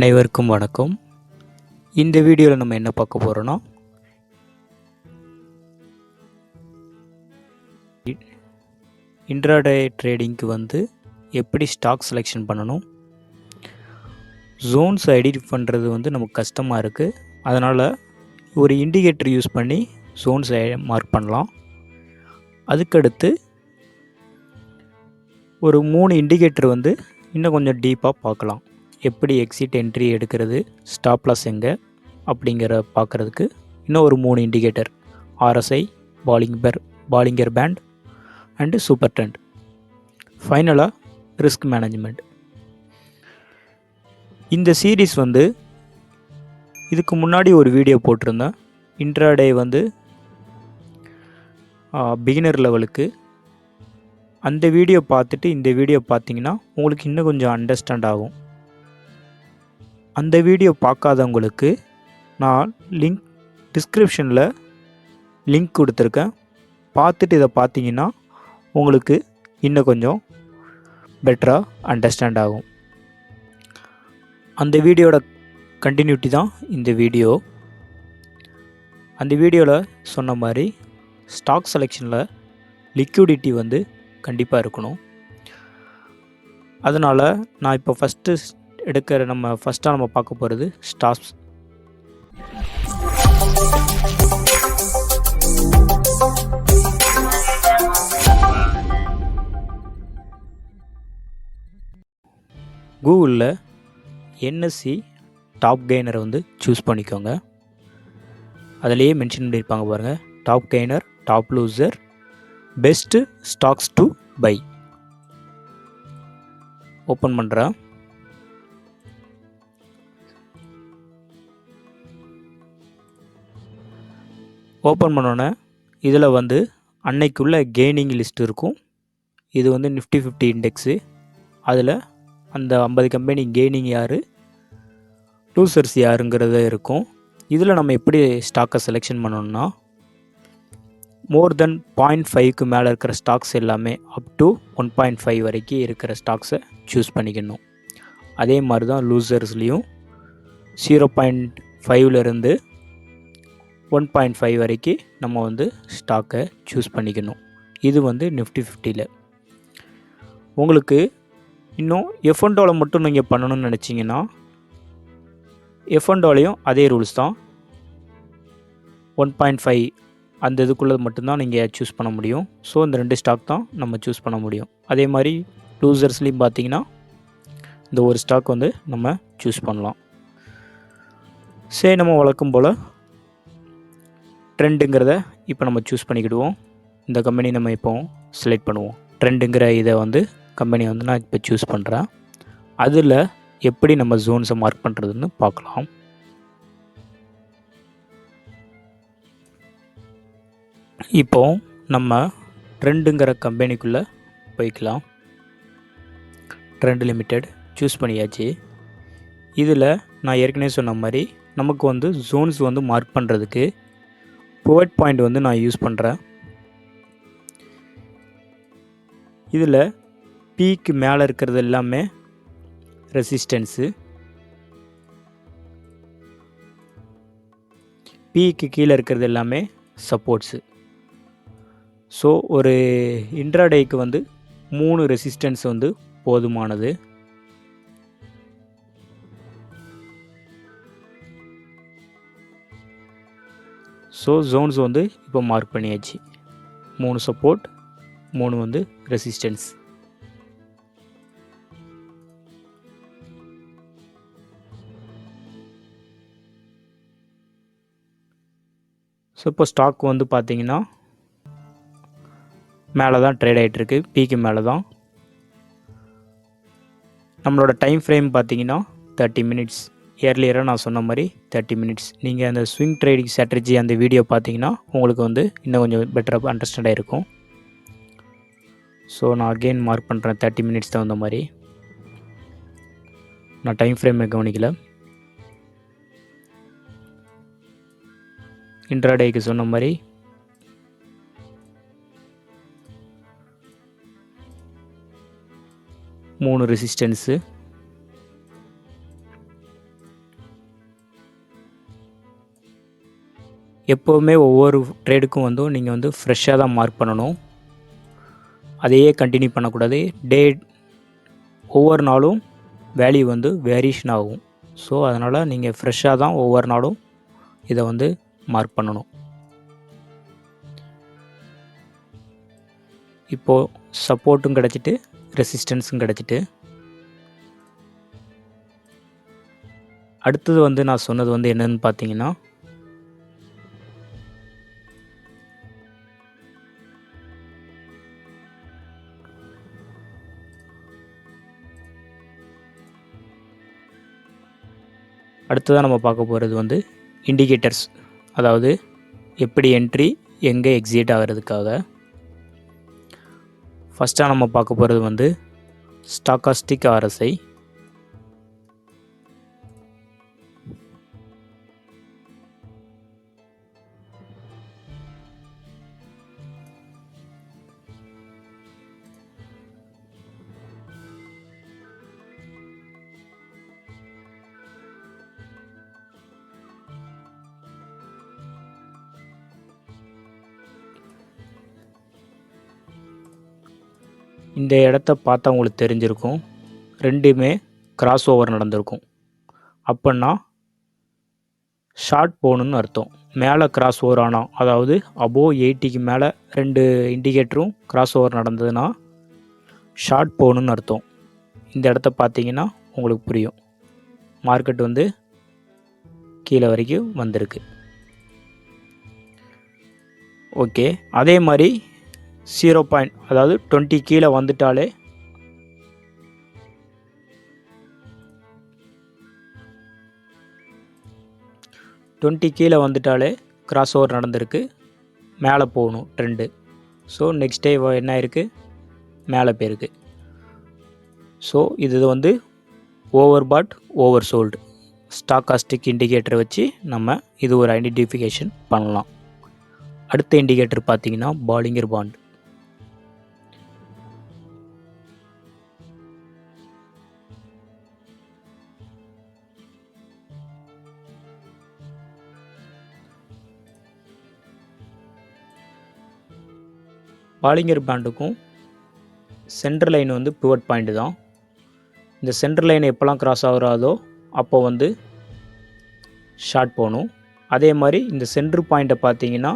அனைவருக்கும் வணக்கம். இந்த வீடியோவில் நம்ம என்ன பார்க்க போகிறோன்னா இன்ட்ராடே ட்ரேடிங்க்கு வந்து எப்படி ஸ்டாக் செலெக்ஷன் பண்ணணும் ஜோன்ஸ் எடிட் பண்ணுறது வந்து நமக்கு கஷ்டமாக இருக்குது அதனால் ஒரு இண்டிகேட்டர் யூஸ் பண்ணி ஜோன்ஸ் மார்க் பண்ணலாம். அதுக்கடுத்து ஒரு மூணு இண்டிகேட்டர் வந்து இன்னும் கொஞ்சம் டீப்பாக பார்க்கலாம். எப்படி எக்ஸிட் என்ட்ரி எடுக்கிறது ஸ்டாப் லாஸ் எங்கே அப்படிங்கிற பார்க்குறதுக்கு இன்னும் ஒரு மூணு indicator RSI Bolling ber Bollinger band and super trend ஃபைனலாக ரிஸ்க் மேனேஜ்மெண்ட் இந்த சீரீஸ் வந்து இதுக்கு முன்னாடி ஒரு வீடியோ போட்டிருந்தேன். இன்ட்ராடே வந்து பிகினர் லெவலுக்கு அந்த வீடியோ பார்த்துட்டு இந்த வீடியோ பார்த்தீங்கன்னா உங்களுக்கு இன்னும் கொஞ்சம் அண்டர்ஸ்டாண்ட் ஆகும். அந்த வீடியோ பார்க்காதவங்களுக்கு நான் லிங்க் டிஸ்கிரிப்ஷனில் லிங்க் கொடுத்துருக்கேன். பார்த்துட்டு இதை பார்த்தீங்கன்னா உங்களுக்கு இன்னும் கொஞ்சம் பெட்டராக அண்டர்ஸ்டாண்ட் ஆகும். அந்த வீடியோட கண்டினியூட்டி தான் இந்த வீடியோ. அந்த வீடியோவில் சொன்ன மாதிரி ஸ்டாக் செலெக்ஷனில் லிக்விடிட்டி வந்து கண்டிப்பாக இருக்கணும். அதனால் நான் இப்போ ஃபஸ்ட்டு எடுக்கிற நம்ம ஃபஸ்ட்டாக நம்ம பார்க்க போகிறது ஸ்டாப்ஸ் கூகுளில் என்எஸ்சி டாப் கெய்னரை வந்து சூஸ் பண்ணிக்கோங்க. அதிலேயே மென்ஷன் பண்ணியிருப்பாங்க பாருங்கள் top gainer top loser best stocks to buy open பண்ணுறேன் ஓப்பன் பண்ணோன்னே இதில் வந்து அன்னைக்குள்ள கெய்னிங் லிஸ்ட் இருக்கும். இது வந்து நிஃப்டி ஃபிஃப்டி இண்டெக்ஸு அதில் அந்த ஐம்பது கம்பெனி கெய்னிங் யார் லூசர்ஸ் யாருங்கிறத இருக்கும். இதில் நம்ம எப்படி ஸ்டாக்கை செலெக்ஷன் பண்ணணும்னா மோர் தென் பாயிண்ட் ஃபைவ்க்கு மேலே இருக்கிற ஸ்டாக்ஸ் எல்லாமே up to one point five வரைக்கும் இருக்கிற ஸ்டாக்ஸை சூஸ் பண்ணிக்கணும். அதே மாதிரி தான் லூசர்ஸ்லேயும் ஜீரோ பாயிண்ட் ஃபைவ்லேருந்து ஒன் பாயிண்ட் ஃபைவ் வரைக்கும் நம்ம வந்து ஸ்டாக்கை சூஸ் பண்ணிக்கணும். இது வந்து நிஃப்டி ஃபிஃப்டியில் உங்களுக்கு இன்னும் எஃப்என்டோவில் மட்டும் நீங்கள் பண்ணணும்னு நினச்சிங்கன்னா எஃப்என்டோலையும் அதே ரூல்ஸ் தான். ஒன் பாயிண்ட் ஃபைவ் அந்த இதுக்குள்ளே மட்டும்தான் நீங்கள் சூஸ் பண்ண முடியும். ஸோ இந்த ரெண்டு ஸ்டாக் தான் நம்ம சூஸ் பண்ண முடியும். அதே மாதிரி லூசர்ஸ்லேயும் பார்த்தீங்கன்னா இந்த ஒரு ஸ்டாக் வந்து நம்ம சூஸ் பண்ணலாம். சரி நம்ம வழக்கம் போல் ட்ரெண்டுங்கிறத இப்போ நம்ம சூஸ் பண்ணிக்கிடுவோம். இந்த கம்பெனி நம்ம இப்போ செலக்ட் பண்ணுவோம். ட்ரெண்டுங்கிற இதை வந்து கம்பெனி வந்து நான் இப்போ சூஸ் பண்ணுறேன் அதில் எப்படி நம்ம ஜோன்ஸை மார்க் பண்ணுறதுன்னு பார்க்கலாம். இப்போ நம்ம ட்ரெண்டுங்கிற கம்பெனிக்குள்ளே போய்க்கலாம். ட்ரெண்ட் லிமிடெட் சூஸ் பண்ணியாச்சு. இதில் நான் ஏற்கனவே சொன்ன மாதிரி நமக்கு வந்து ஜோன்ஸ் வந்து மார்க் பண்ணுறதுக்கு புவட் பாயிண்ட் வந்து நான் யூஸ் பண்ணுறேன் இதில் பீக்கு மேலே இருக்கிறது எல்லாமே ரெசிஸ்டன்ஸு பீக்கு கீழே இருக்கிறது எல்லாமே சப்போர்ட்ஸு ஸோ ஒரு இன்ட்ராடேக்கு வந்து மூணு ரெசிஸ்டன்ஸ் வந்து போதுமானது. ஸோ ஜோன்ஸ் வந்து இப்போ மார்க் பண்ணியாச்சு. மூணு சப்போர்ட் மூணு வந்து ரெசிஸ்டன்ஸ் ஸோ இப்போ ஸ்டாக் வந்து பார்த்தீங்கன்னா மேலே தான் ட்ரேட் ஆகிட்டுருக்கு பீக்கு மேலே தான் நம்மளோட டைம் ஃப்ரேம் பார்த்தீங்கன்னா தேர்ட்டி மினிட்ஸ் இயர்லியராக நான் சொன்ன மாதிரி தேர்ட்டி மினிட்ஸ் நீங்கள் அந்த ஸ்விங் ட்ரேடிங் ஸ்ட்ராட்டஜி அந்த வீடியோ பார்த்தீங்கன்னா உங்களுக்கு வந்து இன்னும் கொஞ்சம் பெட்டராக அண்டர்ஸ்டாண்டாக இருக்கும் ஸோ நான் அகெயின் மார்க் பண்ணுறேன் தேர்ட்டி மினிட்ஸ் தகுந்த மாதிரி. நான் டைம் ஃப்ரேமை கவனிக்கல. இன்ட்ராடேக்கு சொன்ன மாதிரி மூணு ரெசிஸ்டன்ஸு எப்போவுமே ஒவ்வொரு ட்ரேடுக்கும் வந்து நீங்கள் வந்து ஃப்ரெஷ்ஷாக தான் மார்க் பண்ணணும். அதையே கண்டினியூ பண்ணக்கூடாது. டே ஒவ்வொரு நாளும் வேல்யூ வந்து வேரியேஷன் ஆகும். ஸோ அதனால் நீங்கள் ஃப்ரெஷ்ஷாக தான் ஒவ்வொரு நாளும் இதை வந்து மார்க் பண்ணணும். இப்போது சப்போர்ட்டும் கிடச்சிட்டு ரெசிஸ்டன்ஸும் கிடச்சிட்டு அடுத்தது வந்து நான் சொன்னது வந்து என்னன்னு பார்த்தீங்கன்னா அடுத்ததாக நம்ம பார்க்க போகிறது வந்து இண்டிகேட்டர்ஸ் அதாவது எப்படி என்ட்ரி எங்கே எக்ஸிட் ஆகிறதுக்காக. ஃபஸ்ட்டாக நம்ம பார்க்க போகிறது வந்து ஸ்டாக்காஸ்டிக் ஆர்எஸ்ஐ இந்த இடத்த பார்த்தா உங்களுக்கு தெரிஞ்சிருக்கும். ரெண்டுமே கிராஸ் ஓவர் நடந்திருக்கும். அப்போன்னா ஷார்ட் போகணுன்னு அர்த்தம். மேலே கிராஸ் ஓவர் ஆனால் அதாவது அபோவ் எயிட்டிக்கு மேலே ரெண்டு இண்டிகேட்டரும் கிராஸ் ஓவர் நடந்ததுன்னா ஷார்ட் போகணுன்னு அர்த்தம். இந்த இடத்த பார்த்தீங்கன்னா உங்களுக்கு புரியும். மார்க்கெட் வந்து கீழே வரைக்கும் வந்திருக்கு. ஓகே அதே மாதிரி ஜீரோ பாயிண்ட் அதாவது டுவெண்ட்டி கீழே வந்துட்டாலே டுவெண்ட்டி கீழே வந்துட்டாலே கிராஸ் ஓவர் நடந்திருக்கு. மேலே போகணும் ட்ரெண்டு ஸோ நெக்ஸ்ட் டே என்ன ஆயிருக்கு? மேலே போயிருக்கு. ஸோ இது வந்து ஓவர் பாட் ஓவர் சோல்டு ஸ்டாக்காஸ்டிக் இண்டிகேட்டரை வச்சு நம்ம இது ஒரு ஐடென்டிஃபிகேஷன் பண்ணலாம். அடுத்த இண்டிகேட்டர் பார்த்திங்கன்னா பாலிங்கர் பாண்ட் பாலிங்கர் பேண்டுக்கும் சென்ட்ரல் லைன் வந்து பிவட் பாயிண்ட் தான். இந்த சென்ட்ரல் லைன் எப்போல்லாம் கிராஸ் ஆகுறாதோ அப்போ வந்து ஷார்ட் போகணும். அதே மாதிரி இந்த சென்ட்ரு பாயிண்ட்டை பார்த்தீங்கன்னா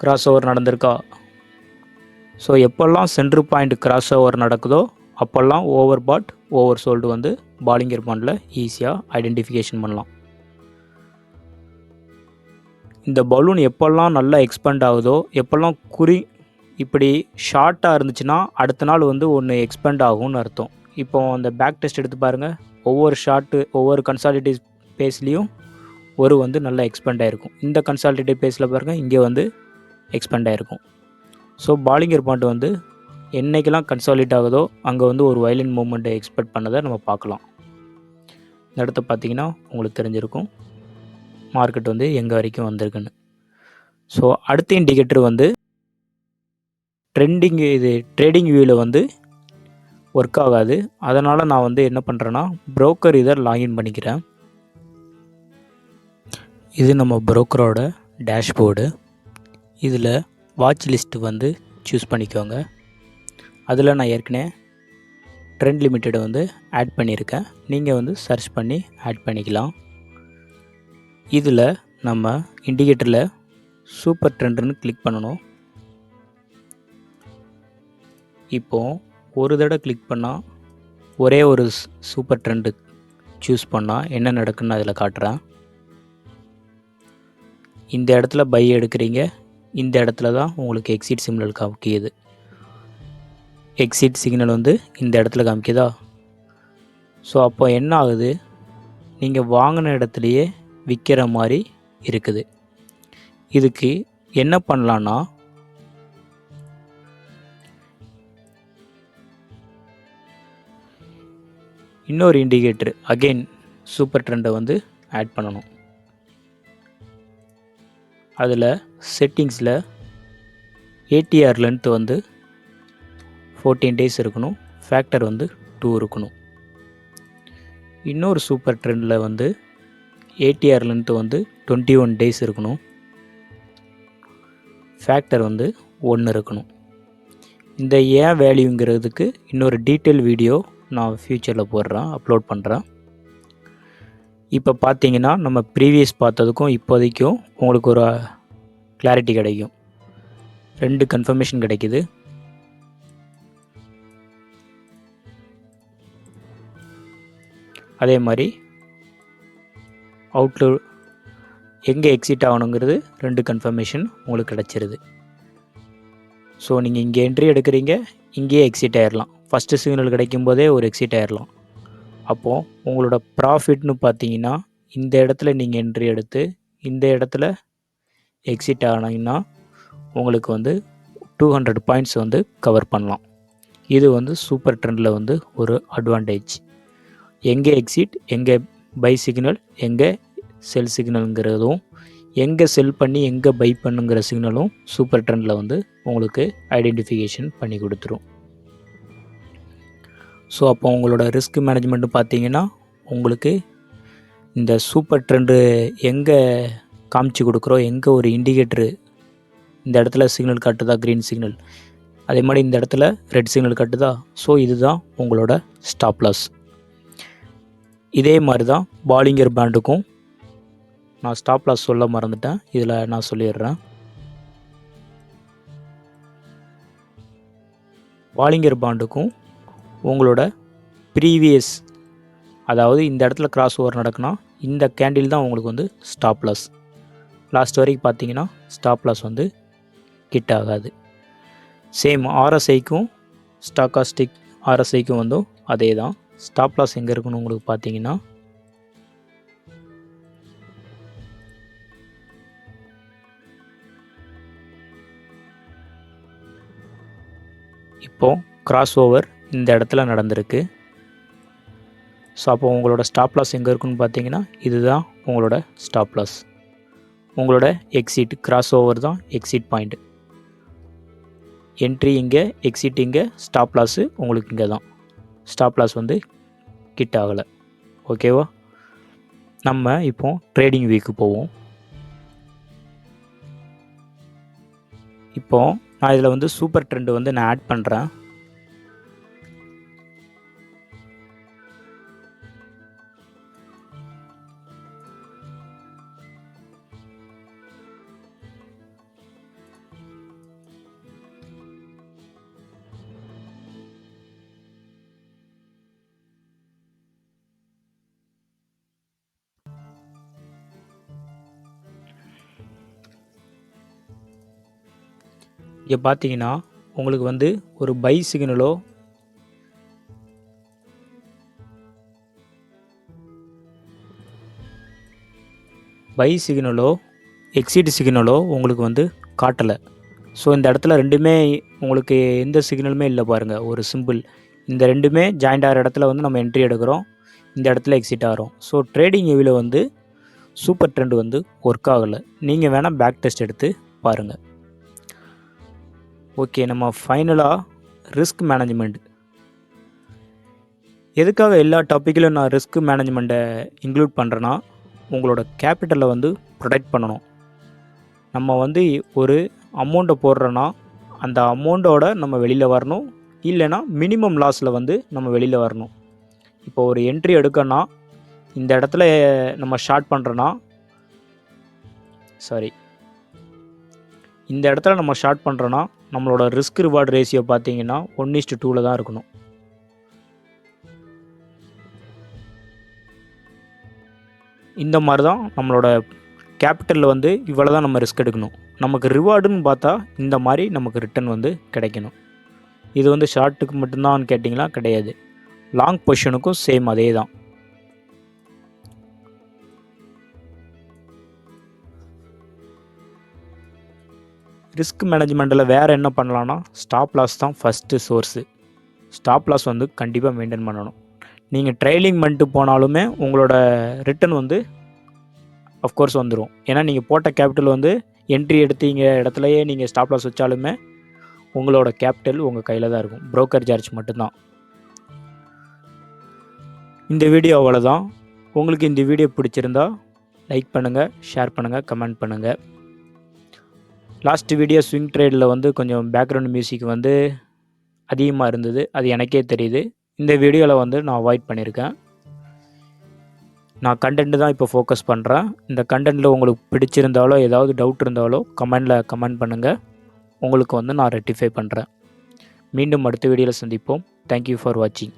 கிராஸ் ஓவர் நடந்திருக்கா? ஸோ எப்போல்லாம் சென்ட்ரு பாயிண்ட் கிராஸ் ஓவர் நடக்குதோ அப்போல்லாம் ஓவர் பாட் ஓவர் சோல்டு வந்து பாலிங்கர் பாண்டில் ஈஸியாக ஐடென்டிஃபிகேஷன் பண்ணலாம். இந்த பலூன் எப்போல்லாம் நல்லா எக்ஸ்பேண்ட் ஆகுதோ எப்போல்லாம் குறி இப்படி ஷார்ட்டாக இருந்துச்சுன்னா அடுத்த நாள் வந்து ஒன்று எக்ஸ்பேண்ட் ஆகும்னு அர்த்தம். இப்போ அந்த பேக் டெஸ்ட் எடுத்து பாருங்கள் ஒவ்வொரு ஷார்ட்டு ஒவ்வொரு கன்சாலிட்டிவ் பேஸ்லேயும் ஒரு வந்து நல்லா எக்ஸ்பேண்ட் ஆகிருக்கும் இந்த கன்சாலிட்டேட்டிவ் பேஸில் பாருங்கள் இங்கே வந்து எக்ஸ்பேண்ட் ஆகிருக்கும் ஸோ பாலிங்கர் பாண்ட் வந்து என்றைக்கெல்லாம் கன்சாலிட் ஆகுதோ அங்கே வந்து ஒரு வயலின் மூமெண்ட்டை எக்ஸ்பெக்ட் பண்ணதை நம்ம பார்க்கலாம். இந்த இடத்த பார்த்தீங்கன்னா உங்களுக்கு தெரிஞ்சிருக்கும். மார்க்கெட் வந்து எங்கே வரைக்கும் வந்திருக்குன்னு. ஸோ அடுத்த இண்டிகேட்டர் வந்து ட்ரெண்டிங் இது ட்ரேடிங் வியூவில் வந்து ஒர்க் ஆகாது. அதனால் நான் வந்து என்ன பண்ணுறேன்னா ப்ரோக்கர் இதை லாகின் பண்ணிக்கிறேன். இது நம்ம ப்ரோக்கரோட டேஷ்போர்டு இதில் வாட்ச் லிஸ்ட்டு வந்து சூஸ் பண்ணிக்கோங்க. அதில் நான் ஏற்கனவே ட்ரெண்ட் லிமிட்டெடை வந்து ஆட் பண்ணியிருக்கேன். நீங்கள் வந்து சர்ச் பண்ணி ஆட் பண்ணிக்கலாம். இதில் நம்ம இண்டிகேட்டரில் சூப்பர் ட்ரெண்டுன்னு கிளிக் பண்ணணும். இப்போது ஒரு தடவை கிளிக் பண்ணால் ஒரே ஒரு சூப்பர் ட்ரெண்டு சூஸ் பண்ணால் என்ன நடக்குன்னு அதில் காட்டுறேன். இந்த இடத்துல பை எடுக்கிறீங்க. இந்த இடத்துல தான் உங்களுக்கு எக்ஸிட் சிக்னல் காமிக்கிது. எக்ஸிட் சிக்னல் வந்து இந்த இடத்துல காமிக்குதா? ஸோ அப்போ என்ன ஆகுது? நீங்கள் வாங்கின இடத்துலையே விற்கிற மாதிரி இருக்குது. இதுக்கு என்ன பண்ணலான்னா இன்னொரு இண்டிகேட்டர் அகெயின் சூப்பர் ட்ரெண்டை வந்து ஆட் பண்ணணும். அதில் செட்டிங்ஸில் ஏடிஆர் லென்த் வந்து ஃபோர்டீன் டேஸ் இருக்கணும். ஃபேக்டர் வந்து டூ இருக்கணும். இன்னொரு சூப்பர் ட்ரெண்டில் வந்து ஏடிஆர் லென்த்து வந்து டுவெண்ட்டி ஒன் டேஸ் இருக்கணும். ஃபேக்டர் வந்து ஒன்று இருக்கணும். இந்த ஏன் வேல்யூங்கிறதுக்கு இன்னொரு டீட்டெயில் வீடியோ நான் ஃப்யூச்சரில் போடுறேன் அப்லோட் பண்ணுறேன் இப்போ பார்த்தீங்கன்னா நம்ம ப்ரீவியஸ் பார்த்ததுக்கும் இப்போதைக்கும் உங்களுக்கு ஒரு கிளாரிட்டி கிடைக்கும். ரெண்டு கன்ஃபர்மேஷன் கிடைக்குது. அதே மாதிரி அவுட்ல எங்கே எக்ஸிட் ஆகணுங்கிறது ரெண்டு கன்ஃபர்மேஷன் உங்களுக்கு கிடச்சிருது. ஸோ நீங்கள் இங்கே என்ட்ரி எடுக்கிறீங்க இங்கேயே எக்ஸிட் ஆயிடலாம் ஃபஸ்ட்டு சிக்னல் கிடைக்கும் போதே ஒரு எக்ஸிட் ஆயிடலாம் அப்போது உங்களோட ப்ராஃபிட்னு பார்த்தீங்கன்னா இந்த இடத்துல நீங்கள் என்ட்ரி எடுத்து இந்த இடத்துல எக்ஸிட் ஆனீங்கன்னா உங்களுக்கு வந்து டூ ஹண்ட்ரட் பாயிண்ட்ஸ் வந்து கவர் பண்ணலாம். இது வந்து சூப்பர் ட்ரெண்டில் வந்து ஒரு அட்வான்டேஜ் எங்கே எக்ஸிட் எங்கே பை சிக்னல் எங்கே செல் சிக்னலுங்கிறதும் எங்கே செல் பண்ணி எங்கே பை பண்ணுங்கிற சிக்னலும் சூப்பர் ட்ரெண்டில் வந்து உங்களுக்கு ஐடென்டிஃபிகேஷன் பண்ணி கொடுத்துரும். ஸோ அப்போ உங்களோட ரிஸ்க் மேனேஜ்மெண்ட்டு பார்த்தீங்கன்னா உங்களுக்கு இந்த சூப்பர் ட்ரெண்டு எங்கே காமிச்சு கொடுக்குறோம் எங்கே ஒரு இண்டிகேட்ரு இந்த இடத்துல சிக்னல் காட்டுதா க்ரீன் சிக்னல் அதே மாதிரி இந்த இடத்துல ரெட் சிக்னல் காட்டுதா? ஸோ இதுதான் உங்களோட ஸ்டாப் லாஸ் இதே மாதிரி தான் பாலிங்கர் பேண்டுக்கும் நான் ஸ்டாப் லாஸ் சொல்ல மறந்துட்டேன். இதில் நான் சொல்லிடுறேன். பாலிங்கர் பாண்டுக்கும் உங்களோட ப்ரீவியஸ் அதாவது இந்த இடத்துல கிராஸ் ஓவர் நடக்குன்னா இந்த கேண்டில் தான் உங்களுக்கு வந்து ஸ்டாப் லாஸ் லாஸ்ட் வரைக்கும் பார்த்தீங்கன்னா ஸ்டாப் லாஸ் வந்து கிட் ஆகாது. சேம் ஆர்எஸ்ஐக்கும் ஸ்டாக்காஸ்டிக் ஆர்எஸ்ஐக்கும் வந்து அதே தான் ஸ்டாப் லாஸ் எங்கே இருக்குன்னு உங்களுக்கு பார்த்தீங்கன்னா இப்போது கிராஸ் ஓவர் இந்த இடத்துல நடந்திருக்கு. ஸோ அப்போ உங்களோட ஸ்டாப் லாஸ் எங்கே இருக்குன்னு பார்த்தீங்கன்னா இதுதான் உங்களோட ஸ்டாப் லாஸ் உங்களோட எக்ஸிட் கிராஸ் ஓவர் தான் எக்ஸிட் பாயிண்ட் என்ட்ரி இங்கே எக்ஸிட் இங்கே ஸ்டாப் லாஸு உங்களுக்கு இங்கே தான் ஸ்டாப் லாஸ் வந்து கிட் ஆகலை. ஓகேவா நம்ம இப்போ ட்ரேடிங் வீக்கு போவோம். இப்போ நான் இதில் வந்து சூப்பர் ட்ரெண்டு வந்து நான் ஆட் பண்ணுறேன் இங்கே பார்த்தீங்கன்னா உங்களுக்கு வந்து ஒரு பை சிக்னலோ பை சிக்னலோ எக்ஸிட் சிக்னலோ உங்களுக்கு வந்து காட்டலை. ஸோ இந்த இடத்துல ரெண்டுமே உங்களுக்கு எந்த சிக்னலுமே இல்லை பாருங்கள் ஒரு சிம்பிள். இந்த ரெண்டுமே ஜாயிண்ட் ஆகிற இடத்துல வந்து நம்ம என்ட்ரி எடுக்கிறோம். இந்த இடத்துல எக்ஸிட் ஆகிறோம். ஸோ ட்ரேடிங் வியூவில் வந்து சூப்பர் ட்ரெண்ட் வந்து ஒர்க் ஆகலை. நீங்கள் வேணால் பேக் டெஸ்ட் எடுத்து பாருங்கள் ஓகே நம்ம ஃபைனலாக ரிஸ்க் மேனேஜ்மெண்ட் எதுக்காக எல்லா டாப்பிக்கிலும் நான் ரிஸ்க் மேனேஜ்மெண்ட்டை இன்க்ளூட் பண்ணுறேன்னா உங்களோட கேபிட்டலை வந்து ப்ரொடெக்ட் பண்ணணும். நம்ம வந்து ஒரு அமௌண்ட்டை போடுறோன்னா அந்த அமௌண்ட்டோட நம்ம வெளியில் வரணும். இல்லைன்னா மினிமம் லாஸில் வந்து நம்ம வெளியில் வரணும். இப்போ ஒரு என்ட்ரி எடுக்கன்னா இந்த இடத்துல நம்ம ஷார்ட் பண்ணுறோன்னா சாரி இந்த இடத்துல நம்ம ஷார்ட் பண்ணுறோன்னா நம்மளோட ரிஸ்க் ரிவார்டு ரேஷியோ பார்த்தீங்கன்னா ஒன் இஸ்ட்டு டூவில் தான் இருக்கணும். இந்த மாதிரி தான் நம்மளோட கேபிட்டலில் வந்து இவ்வளோ தான் நம்ம ரிஸ்க் எடுக்கணும். நமக்கு ரிவார்டுன்னு பார்த்தா இந்த மாதிரி நமக்கு ரிட்டர்ன் வந்து கிடைக்கணும். இது வந்து ஷார்ட்டுக்கு மட்டும்தான் கேட்டிங்களா? கிடையாது. லாங் பொசிஷனுக்கும் சேம் அதே தான் ரிஸ்க் மேனேஜ்மெண்ட்டில் வேறு என்ன பண்ணலான்னா ஸ்டாப் லாஸ் தான் ஃபஸ்ட்டு சோர்ஸு ஸ்டாப் லாஸ் வந்து கண்டிப்பாக மெயின்டைன் பண்ணணும். நீங்கள் ட்ரைலிங் பண்ணிட்டு போனாலுமே உங்களோட ரிட்டர்ன் வந்து அஃப்கோர்ஸ் வந்துடும் ஏன்னா நீங்கள் போட்ட கேபிட்டல் வந்து என்ட்ரி எடுத்தீங்க இடத்துலையே நீங்கள் ஸ்டாப் லாஸ் வச்சாலுமே உங்களோட கேபிட்டல் உங்கள் கையில் தான் இருக்கும். ப்ரோக்கர் சார்ஜ் மட்டும்தான். இந்த வீடியோ அவ்வளோதான் உங்களுக்கு இந்த வீடியோ பிடிச்சிருந்தா லைக் பண்ணுங்கள் ஷேர் பண்ணுங்கள் கமெண்ட் பண்ணுங்கள் லாஸ்ட் வீடியோ ஸ்விங் ட்ரேடில் வந்து கொஞ்சம் பேக்ரவுண்ட் மியூசிக் வந்து அதிகமாக இருந்தது. அது எனக்கே தெரியுது. இந்த வீடியோவில் வந்து நான் அவாய்ட் பண்ணியிருக்கேன் நான் கண்டென்ட் தான் இப்போ ஃபோக்கஸ் பண்ணுறேன் இந்த கண்டென்ட்டில் உங்களுக்கு பிடிச்சிருந்தாலோ ஏதாவது டவுட் இருந்தாலோ கமெண்டில் கமெண்ட் பண்ணுங்கள் உங்களுக்கு வந்து நான் ரெட்டிஃபை பண்ணுறேன் மீண்டும் அடுத்த வீடியோவில் சந்திப்போம். தேங்க்யூ ஃபார் வாட்சிங்